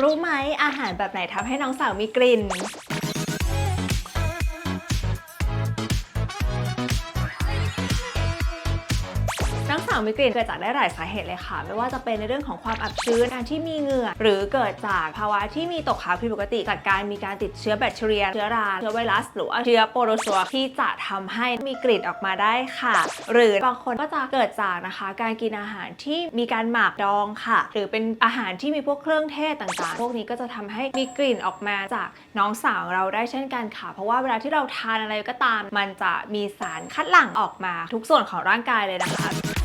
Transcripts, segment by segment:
รู้ไหมอาหารแบบไหนทำให้น้องสาวมีกลิ่น น้องสาวมีกลิ่นเกิดจากได้หลายสาเหตุเลยค่ะ ไม่ว่าจะเป็นในเรื่องของความอับชื้นการที่มีเหงื่อ หรือเกิดจากภาวะที่มีตกขาวผิดปกติ จากการมีการติดเชื้อแบคทีเรีย เชื้อรา เชื้อไวรัส หรือว่าเชื้อโปรโตซัวที่จะทำให้มีกลิ่นออกมาได้ค่ะ หรือบางคนก็จะเกิดจากนะคะ การกินอาหารที่มีการหมักดองค่ะ หรือเป็นอาหารที่มีพวกเครื่องเทศต่างๆ พวกนี้ก็จะทำให้มีกลิ่นออกมาจากน้องสาวเราได้เช่นกันค่ะ เพราะว่าเวลาที่เราทานอะไรก็ตาม มันจะมีสารคัดหลั่งออกมาทุกส่วนของร่างกายเลยนะคะ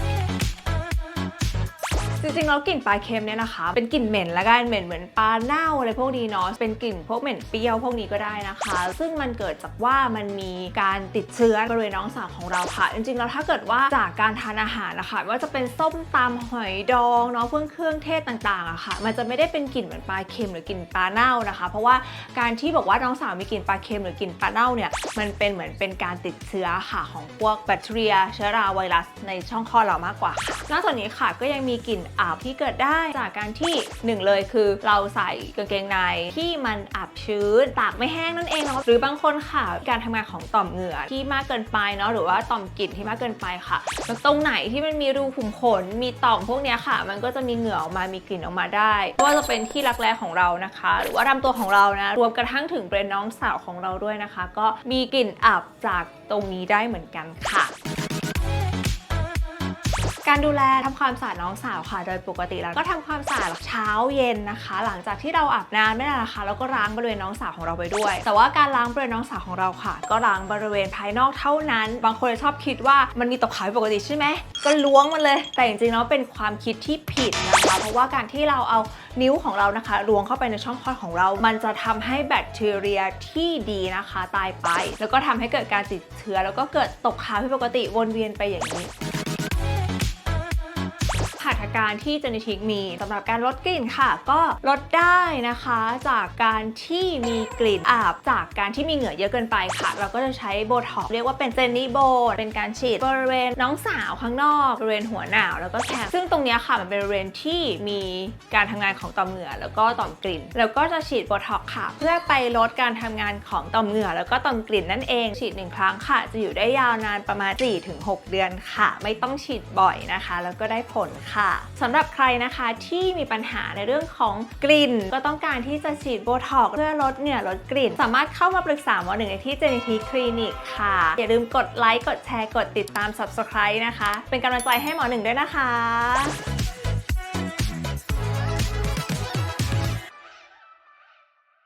ริงๆแล้วกลิ่นปลาเค็มเนี่ยนะคะ เป็นกลิ่นเหม็นและกันเหม็นเหมือนปลาเน่าอะไรพวกนี้เนาะเป็นกลิ่นพวกเหม็นเปรี้ยวพวกนี้ก็ได้นะคะ ซึ่งมันเกิดจากว่ามันมีการติดเชื้อบริเวณน้องสาวของเราค่ะ จริงๆแล้วถ้าเกิดว่าจากการทานอาหารนะคะว่าจะเป็นส้มตำหอยดองเนาะเครื่องเครื่องเทศต่างๆอะค่ะ มันจะไม่ได้เป็นกลิ่นเหมือนปลาเค็มหรือกลิ่นปลาเน่านะคะ เพราะว่าการที่บอกว่าน้องสาวมีกลิ่นปลาเค็มหรือกลิ่นปลาเน่าเนี่ยมันเป็นเหมือนเป็นการติดเชื้อค่ะของพวกแบคทีเรียเชื้อราไวรัสในช่องคลอดเรามากกว่า นอกจากนี้ค่ะก็ยังมีกลิ่นอับที่เกิดได้จากการที่หนึ่งเลยคือเราใส่กางเกงในที่มันอับชื้นตากไม่แห้งนั่นเองเนาะหรือบางคนค่ะการทำงานของต่อมเหงื่อที่มากเกินไปเนาะหรือว่าต่อมกลิ่นที่มากเกินไปค่ะตรงไหนที่มันมีรูขุมขนมีต่อมพวกเนี้ยค่ะ มันก็จะมีเหงื่อออกมามีกลิ่นออกมาได้ไม่ว่าจะเป็นที่รักแร้ของเรานะคะ หรือว่าลำตัวของเรานะรวมกระทั่งถึงเป็นน้องสาวของเราด้วยนะคะ ก็มีกลิ่นอับจากตรงนี้ได้เหมือนกันค่ะ การดูแลทำความสะอาดน้องสาวค่ะ โดยปกติแล้วก็ทำความสะอาดเช้าเย็นนะคะ หลังจากที่เราอาบน้ำไม่ได้นะคะแล้วก็ล้างบริเวณน้องสาวของเราไปด้วย แต่ว่าการล้างบริเวณน้องสาวของเราค่ะ ก็ล้างบริเวณภายนอกเท่านั้น บางคนชอบคิดว่ามันมีตกขาวปกติใช่ไหมก็ล้วงมันเลย แต่จริงๆแล้วเป็นความคิดที่ผิดนะคะ เพราะว่าการที่เราเอานิ้วของเรานะคะล้วงเข้าไปในช่องคลอดของเรา มันจะทำให้แบคทีเรียที่ดีนะคะ ตายไป แล้วก็ทำให้เกิดการติดเชื้อแล้วก็เกิดตกขาวผิดปกติวนเวียนไปอย่างนี้ หัตถการที่เจเนทิกมีสำหรับการลดกลิ่นค่ะ ก็ลดได้นะคะจากการที่มีกลิ่นอาบจากการที่มีเหงื่อเยอะเกินไปค่ะ เราก็จะใช้โบท็อกเรียกว่าเป็นเจนนี่โบเป็นการฉีดบริเวณน้องสาวข้างนอกบริเวณหัวหนาวแล้วก็แคมซึ่งตรงนี้ค่ะมันเป็นบริเวณที่มีการทำงานของต่อมเหงื่อแล้วก็ต่อมกลิ่น แล้วก็จะฉีดโบท็อกค่ะ เพื่อไปลดการทำงานของต่อมเหงื่อ แล้วก็ต่อมกลิ่นนั่นเองฉีดหนึ่งครั้งค่ะ จะอยู่ได้ยาวนานประมาณ4-6 เดือนค่ะ ไม่ต้องฉีดบ่อยนะคะ แล้วก็ได้ผลค่ะสำหรับใครนะคะที่มีปัญหาในเรื่องของกลิ่น ก็ต้องการที่จะฉีดโบท็อกเพื่อลดเหงื่อลดกลิ่น สามารถเข้ามาปรึกษาหมอหนึ่งในที่เจนิทีคลินิกค่ะ อย่าลืมกดไลค์กดแชร์กดติดตาม subscribe นะคะ เป็นกำลังใจให้หมอหนึ่งด้วยนะคะ